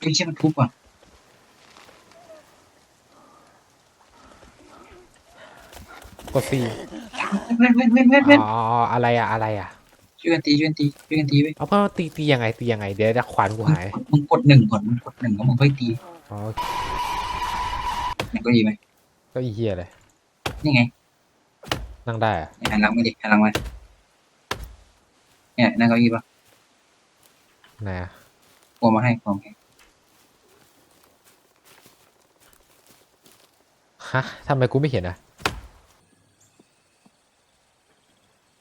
ไอ้เชี่ยมันทุบอะกดสี่เว้นเว้นเว้นเว้นเว้นอ๋ออะไรอะอะไรอะช่วยกันตีช่วยกันตีช่วยกันตีไปเอาเพิ่มตีตียังไงตียังไงเดี๋ยวจะขวานกูหายมึงกดหนึ่งก่อนมึงกดหนึ่งแล้วมึงค่อยตีอ๋อมันก็ดีไหมก็อีเหี้ยเลยนี่ไงนั่งได้อะหันหลังมาดิหันหลังมาเนี่ยนั่งเก้าอี้ปะไหนอะโอมาให้โอมาให้ ฮะทำไมกูไม่เห็นอะ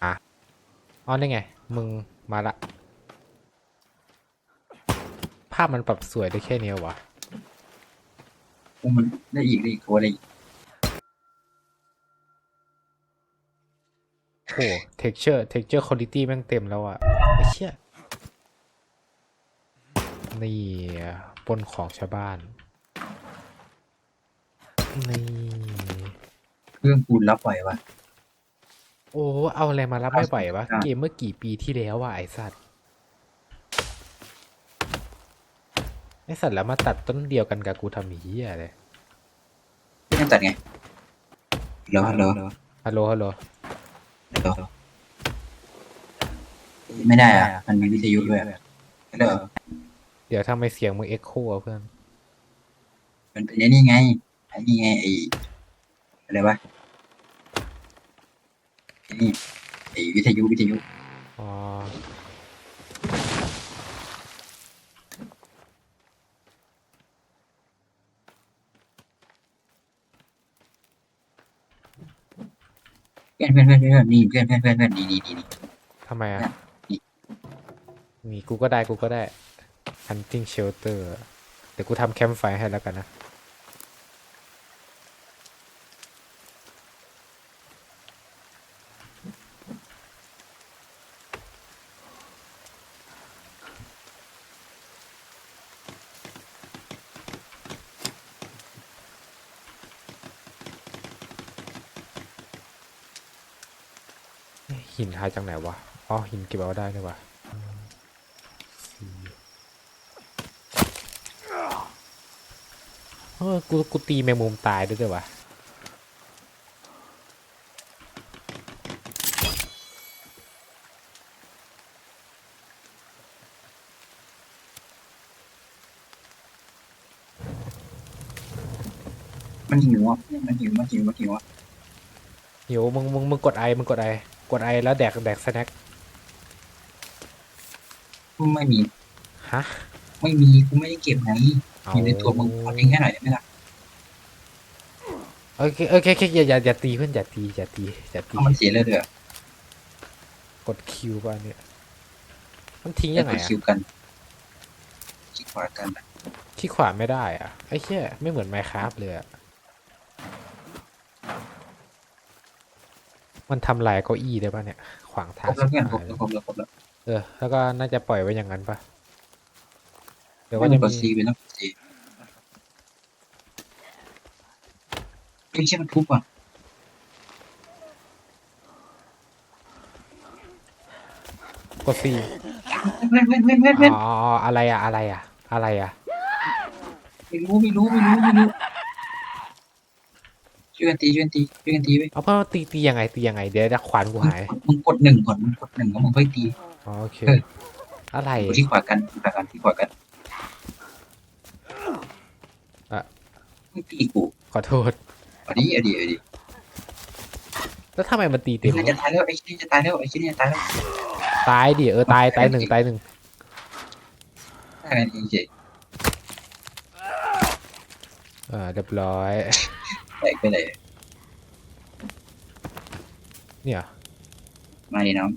อะอ๋อนี่ไง มึงมาละ ภาพมันปรับสวยได้แค่เนี้ยวะโอ้มันได้อีกได้อีกตัวได้อีกโอ้ texture texture quality แม่งเต็มแล้วอะไอ้เชี่ยนี่ปนของชาวบ้าน นี่เครื่องปูนรับไหวปะโอ้เอาอะไรมารับไม่ไหววะอะเกมเมื่อกี่ปีที่แล้วอะไอสัตว์ไอสัตว์แล้วมาตัดต้นเดียวกันกับกูทำเหี้ยเลยไม่ต้องตัดไงฮัลโหลฮัลโหลฮัลโหลฮัลโหลฮัลโหลไม่ได้อะมันมีวิทยุด้วยฮัลโหลเดี๋ยวทำไมเสียงมึงเอ็กโคอะเพื่อนมันเป็นไอ้นี่ไงไอ้นี่ไงไอ้อะไรวะไอ้นี่ไอ้วิทยุวิทยุอ๋อเพื่อนเพื่อนเพื่อนเพื่อนนี่เพื่อนเพื่อนเพื่อนเพื่อนนี่นี่นี่นี่ทำไมอะเนี่ยนี่นี่กูก็ได้กูก็ได้ hunting shelter เดี๋ยวกูทำแคมป์ไฟให้แล้วกันนะ หินหายจากไหนวะ อ๋อ หินเก็บเอาได้นี่วะสี่เออกู กูตีแมงมุมตายด้วยด้วยวะมันหิวอะมันหิวมันหิวมันหิวอะ หิวมึงมึงมึงกดไอมึงกดไอ กดไอแล้วแดกแดกสแน็คไม่มี ฮะ ไม่มีกูไม่ได้เก็บไงเอาอยู่ในตัวมึงขอทิ้งให้หน่อยได้ไหมล่ะโอเคโอเคโอเคอย่าอย่าอย่าตีเพื่อนอย่าตีอย่าตีอย่าตีเอามันเสียเลยเด้อกดคิวป่ะเนี่ยมันทิ้งยังไงกดอะคิวกันคิดขวากันอะคลิกขวาไม่ได้อะไอ้เหี้ยไม่เหมือนไมค r a f t เลยอะ มันทำลายเก้าอี้ได้ป่ะเนี่ย ขวางคทารงบแล้วเพื่อนครชิบบหายแล้วครบแล้วครบแล้วเออ แล้วก็น่าจะปล่อยไว้อย่างนั้นป่ะ เดี๋ยวไม่ก็ต้จะองกดมีซีไปแล้วกดซีไอ้เชี่ยมันทุบอะกดซีเว้นเว้นเว้นเว้นเว้นอ๋ออะไรอะอะไรอะอะไรอะไม่รู้ไม่รู้ไม่รู้ไม่รู้ ช่วยกันตีช่วยกันตีช่วยกันตีไปเอาเพิ่มตีตียังไงตียังไงเดี๋ยวจะขวานกูหายมึงกดหนึ่งก่อนมึงกดหนึ่งแล้วมึงค่อยตีอ๋อโอเคเอออะไรกดที่ขวากันที่ขวากันที่ขวากันอะไม่ตีกูขอโทษเอาดิเอาดิเอาดิแล้วทำไมมันตีไอ้เต็มเชี่ยจะตายแล้วไอ้เชี่ยจะตายแล้วไอ้เชี่ยจะตายแล้วตายดิเออตายตายหนึ่งตายหนึ่งตายกันเองเฉยอ่าเรียบร้อยแตก ไปเลยเนี่ยมาดิน้อง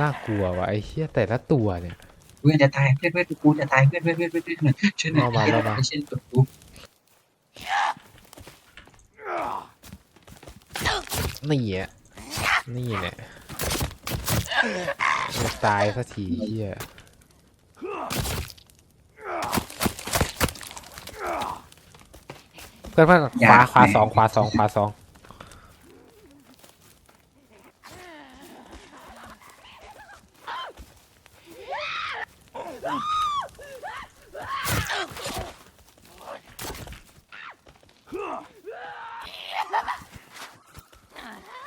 น่ากลัวว่ะไอ้เหี้ยแต่ละตัวเนี่ยเพื่อนจะตายเพื่อนเพื่อนกูจะตายเพื่อนเพื่อนเพื่อนเพื่อนเพื่อนช่วยหน่อยเอามาเอามาไอ้เชี่ยตัวกูนี่อะนี่เนี่ยไม่ตายสักทีเหี้ย เพื่อนเพื่อนขวาขวาสองขวาสองขวาสอง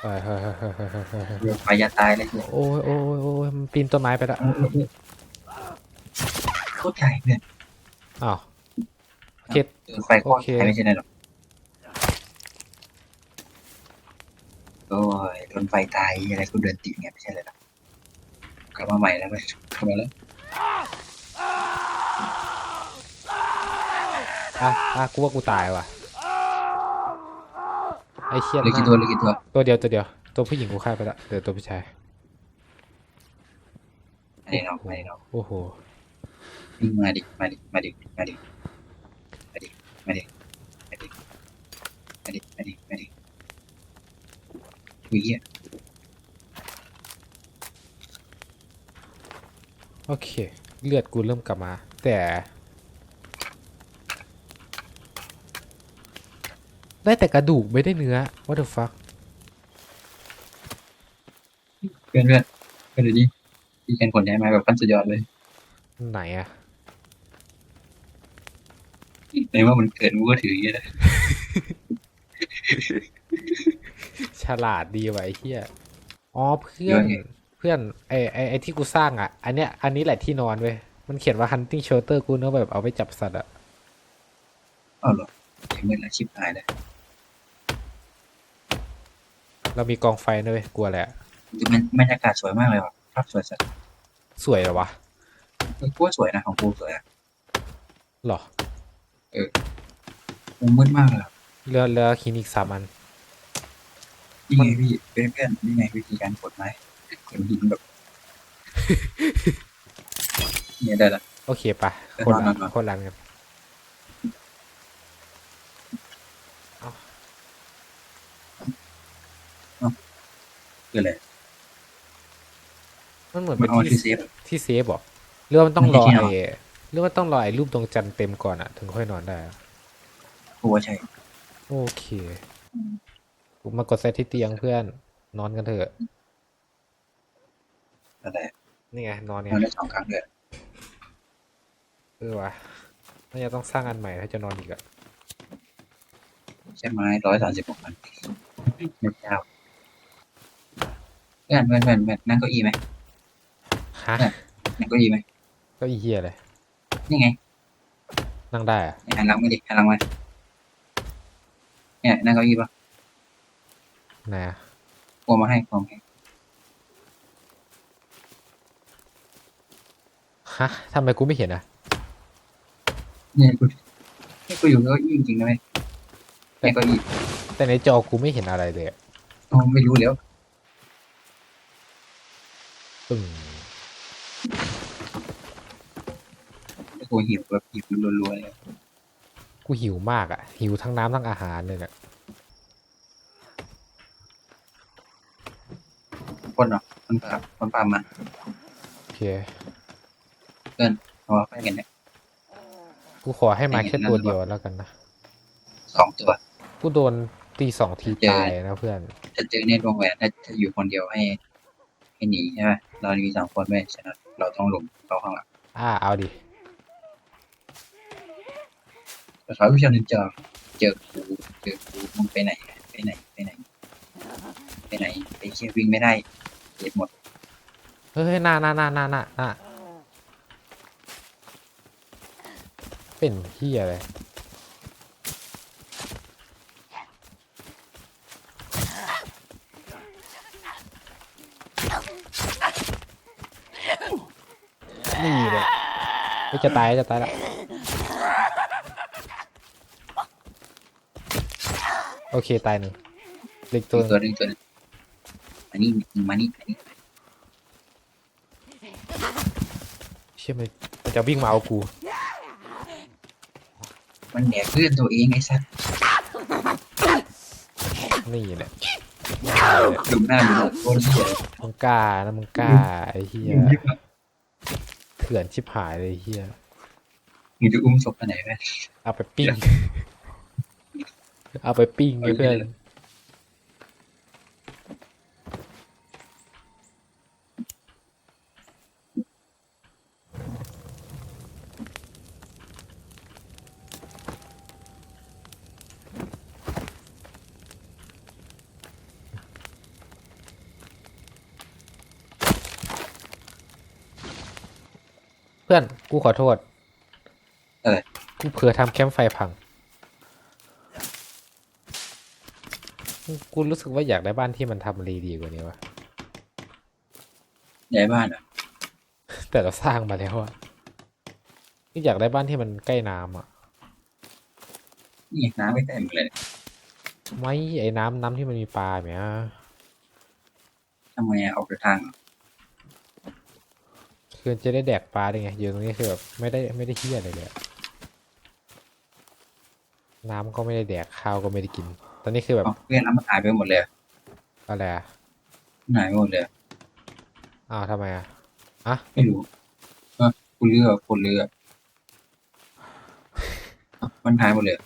เฮ้ยเฮ้ยเฮ้ยเฮ้ยเฮ้ยเฮ้ยเฮ้ยไปจะตายเลยเนี่โอ้ยโอ้ยโอ้ยปีนต้นไม้ไปละโคตรใหญ่เนี่ยอ้าว โอเค ไฟก้อนเคใรไม่ใช่ไหนหรอก นไฟตายอะไรกูเดินติดไงไม่ใช่เลยหรอกกลับมาใหม่แล้วไปกลับมาแล้วอะอะกูว่ากูตายว่ะไอ้เชี่ยเหลือกี่ตัวเหลือกี่ตัวตัวเดียวตัวเดียว ตัวผู้หญิงกูฆ่าไปละเดี๋ยวตัวผู้ชายไม่ได้เนาะไม่ได้เนาะโอ้โหวิ่งมาดิมาดิมาดิมาดิมาดิมาดิมาดิมาดิมาดิมาดิอุ้ยเหี้ย โอเค เลือดกูเริ่มกลับมา แต่ได้แต่กระดูกไม่ได้เนื้อ what the fuck เพื่อนเพื่อนเพื่อนดูดิพี่แคนขนย้ายมาแบบขั้นสุดยอดเลย ไหนอะในว่ามันเกิดมันก็ถืออย่างเงี้ยนะฉลาดดีว่ะไอ้เหี้ยอ๋อเพื่อนเพื่อนไอไอไอที่กูสร้างอะ อันเนี้ยอันนี้แหละที่นอนเว้ยมันเขียนว่า hunting shelter กูเนื้อะแบบเอาไว้จับสัตว์อะอ้าวเหรอเดี๋ยวมืดแล้วชิบหายเลยเรามีกองไฟนะเว้ยกลัวแหละดูมันบรรยากาศสวยมากเลยว่ะภาพสวยสัตว์สวยเหรอวะเออกูว่าสวยนะของกูสวยอะหรอมุมมืดมากเลยอะเรือเรือคลินิกสามอันนี่ไงพี่เพื่อนเพื่อนนี่ไงวิธีการกดไม้ กดหินแบบ เนี่ยได้ละ โอเคปะเออคนละนอนๆๆคนละกันคืออะไรมันเหมือนมัเป็นนเอาที่ที่เซฟที่เซฟเหรอหรือว่ามันต้องมันรมีอที่นอนไอ้หรือว่าต้องรอไอ้รูปดวงจันทร์เต็มก่อนอะถึงค่อยนอนได้อะกูว่าใช่ โอเค กูมากดเซตที่เตียงเพื่อนนอนกันเถอะ แต่แต่นี่ไงนอนนเนี่อนยได้สองครั้งเลยเออวะน่าจะต้องสร้างอันใหม่ถ้าจะนอนอีกอะใช่ไหมร้อยสามสิบหกพันไม่เจ้าเพื่อนเพื่อนเพื่อนเพื่อนนั่งเก้าอี้ไหมฮะนั่งเก้าอี้ไหมก็อีเหี้ยเลยนี่ไง นั่งได้อะหันหลังมาดิหันหลังมาเนี่ยนั่งเก้าอี้ปะไหนอะกลัวมาให้กลัวมาให้ ฮะทำไมกูไม่เห็นอะเนี่ยกูนี่กูอยู่เก้าอี้จริงๆนะเว้ยเนี่ยเก้าอี้แต่ในจอกูไม่เห็นอะไรเลยอะโอ้ไม่รู้แล้วปึ้งกูหิวแบบหิวรัวๆเลยกูหิวมากอะหิวทั้งน้ำทั้งอาหารเลยเนี่ยคนเนาะคนปาคนปามาโอเค เพราะว่าไปกันเนี่ยกูขอให้มาไม่เห็แค่นตัวนั่นหรอเดียวแล้วกันนะสองตัว กูโดนตีสองทีเจอตายนะเพื่อนจะเจอในวงแหวนถ้าถ้าอยู่คนเดียวให้ ให้หนีใช่ไหมเรามีสองคนไว้ยฉะนั้นเราต้องหลบเขาข้างหลังอ่าเอาดิแต่เขาวิชานินจาเจอกูเจอกูมึงไปไหน ไปไหนไปไหน ไปไหนไปเชี่ยวิ่งไม่ได้เจ็บหมด เฮ้ยหน้าหน้าหน้าหน้าหน้าหน้า เป็นเฮียอะไรนี่เลยเฮ้ยจะตายจะตายแล้วโอเคตายหนึ่งเหล็กตัตัววตัวหนึงตัวหนึงอันนี้มานี่อันนี้เชื่อไหมมันจะวิ่งมาเอากู มันแดกเพื่อนตัวเองไอ้สัสนี่แหละดูหน้าดูโคตรเหี้ยมึงกล้านะมึงกล้าไอ้เฮียยิบอะเถื่อนชิบหายเลยไอ้เฮียมึงจะอุ้มศพไปไหนแม่เอาไปปิ้ง เอาไปปิ้งไอ้เพื่อน พื่อนกูขอโทษเออกูเผื่อทำแคมป์ไฟพัง กูรู้สึกว่าอยากได้บ้านที่มันทำรีดีกว่านี้วะย้ายบ้านเหรอะ แต่เราสร้างมาแล้วอะนี่อยากได้บ้านที่มันใกล้น้ำอะนี่น้ำไม่เต็มเลยไม่ไอ้น้ำน้ำที่มันมีปลาเนี่ยทำไมอะออกเดินทางเหรอ คือจะได้แดกปลาได้ไงอยู่ตรงนี้คือแบบไม่ได้ไม่ได้เฮี้ยอะไรเลยอะน้ำก็ไม่ได้แดกข้าวก็ไม่ได้กิน ตอนนี้คือแบบเอาเพื่อนน้ำมันหายไปหมดเลยอะอะไรอะมันหายไปหมดเลยอะอ้าวทำไมอะไม่รู้เออคุณเลือกคนเลือกเอ้ามันหายหมดเลย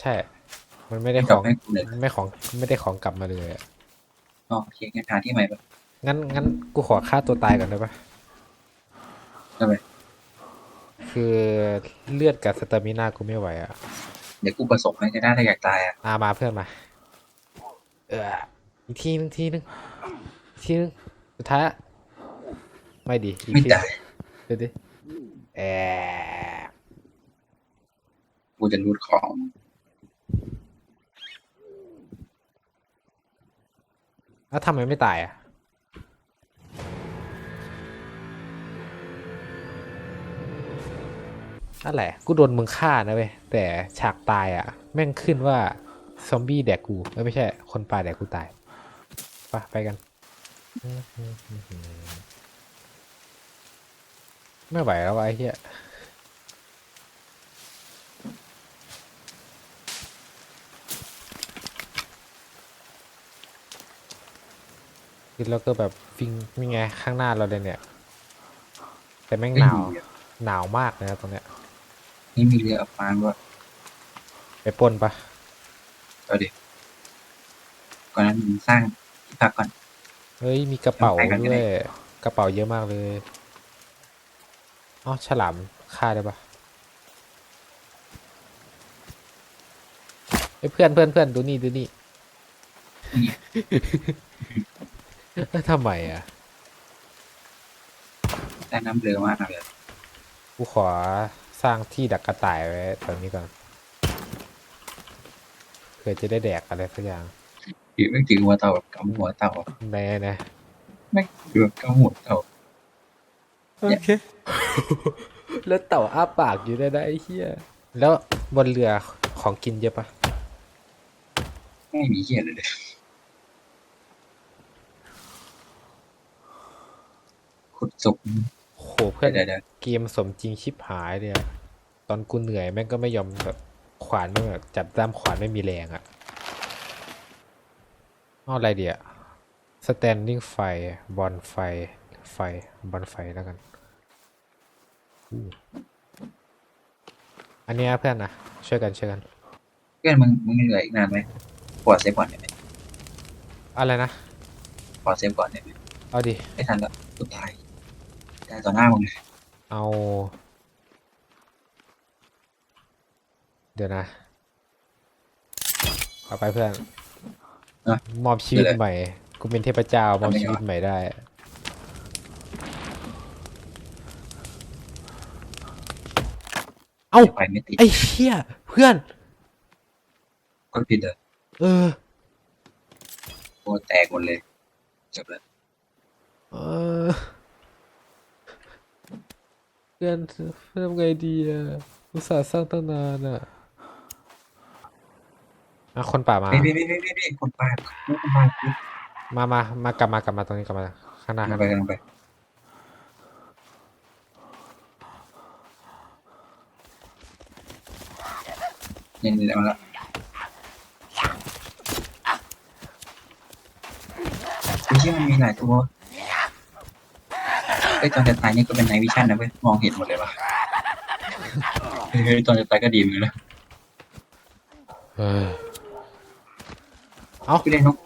ใช่ มันไม่ได้ไม่ขกลับองให้คุณเลยไม่ของไม่ได้ของกลับมาเลยอะอ๋อโอเคงั้นหาที่ใหม่ปะงั้นงั้นกูขอฆ่าตัวตายก่อนได้ปะ ทำไมคือเลือดกับสเตอร์มินากูไม่ไหวอะเดี๋ยวกูผสมให้ก็ได้ถ้าอยากตายอะอามาเพื่อนมา เอออีกทีนึงทีนึงอีกทีนึงสุดท้ายละไม่ดีอีกไม่ทีตายเดี๋ยวดิแอะกูจะรูดของ แล้วทำไมไม่ตายอะ นั่นแหละ กูโดนมึงฆ่านะเว้ย แต่ฉากตายอะ แม่งขึ้นว่า ซอมบี้แดกกู ไม่ใช่ คนป่าแดกกูตายไปไปกัน ไม่ไหวแล้วไอ้เหี้ยคือแล้วก็แบบฟิงนี่ไงข้างหน้าเราเลยเนี่ย แต่แม่งหนาว หนาวมากเลยนะตรงเนี้ย นี่มีเรืออับปางด้วยไปปล้นปะเอาดิก่อนนั้นมึงสร้างที่พักก่อน เฮ้ยมีกระเป๋าไปกันก็ด้ได้วยกระเป๋าเยอะมากเลยอ๋อฉลามฆ่าได้ปะเฮ้ยเพื่อนเพื่อนเพื่อนดูนี่ดูนี่ เอ้ยทำไมอะ ได้น้ำเรือมากเลยกูขอ สร้างที่ดักกระต่ายไว้ตรงนี้ก่อนเพื่อจะได้แดกอะไรสักอย่างถือไม่ถือหัวเต่าแบบกำหัวเต่าแน่นะไม่ถือแบบกำหัวเต่าโอเค แล้วเต่าอ้าปากอยู่ได้ได้ไอ้เหี้ยแล้วบนเรือของกินเยอะปะไม่มีเหี้ยเลยเลยขุดศพโห เพื่อนเดี๋ยวเดี๋ยวเกมสมจริงชิบหายเลยอะตอนกูเหนื่อยแม่งก็ไม่ยอมแบบขวานไม่งแบบจับด้ามขวานไม่มีแรงอะเอาอะไรเดีย standing ไฟบอลไฟไฟบอลไฟแล้วกันอู้อันเนี้ยเพื่อนนะช่วยกันช่วยกัน เพื่อนมึงมึงเหลืออีกนานไหมขอเซฟก่อนได้ไหมอะไรนะขอเซฟก่อนได้ไหมเอาดิ ไม่ทันแล้วสุดท้าย ได้ต่อหน้ามึงเลยเอา เดี๋ยวนะเอาไปเพื่อนะมอบชีวิตเดี๋ยวเลยใหม่ กูเป็นเทพเจ้ามอบทำไมชีวิตวะใหม่ได้ เอ้า ไปไม่ติดไอ้เหี้ยเพื่อน ก็ผิดเลยเออโอ้แตกหมดเลยจบแล้วเออ เพื่อนทำไงดีอะอุตส่าห์สร้างตั้งนานอะอะคนป่ามาพี่พี่พี่พี่พี่พี่คนปาดคนปาดพี่มามามากลับมากลับมาตรงนี้กลับมาข้างหน้าลข้างงไปหน้าลงไปเนี่ยนี่เอาละไอ้ที่มันมีหลายตัว ไอ้ยตอนจะตายนี่ก็เป็นไนวิชั่นนะเว้ยมองเห็นหมดเลยว่ะเฮ้ยตอนจะตายก็ดีเหมือนกันนะเออเอาพี่เล่นนก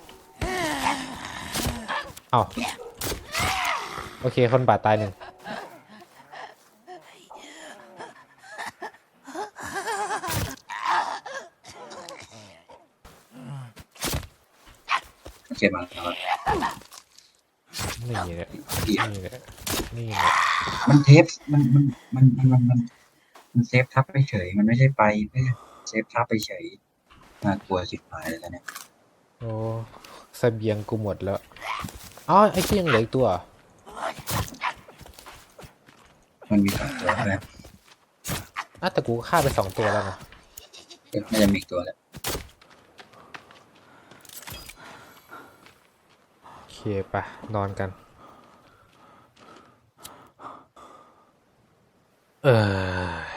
เอาโอเค คนป่าตายหนึ่งโอเคมาแล้วนี่แหละพี่นี่แหละ นี่แหละมันเทปมันมันมันมันมันมันมันเซฟทับไปเฉย มันไม่ใช่ไปเพื่อเซฟทับไปเฉยน่ากลัวสิบหายเลยตอนเนี้ยโอ้เสบียงกูหมดแล้วอ๋อไอ้ที่ยังเหลืออีกตัวมันมีสองตัวแล้วอะแต่กูก็ฆ่าไปสองตัวแล้วนะน่าจะมีอีกตัวแหละโอเคปะนอนกัน เออ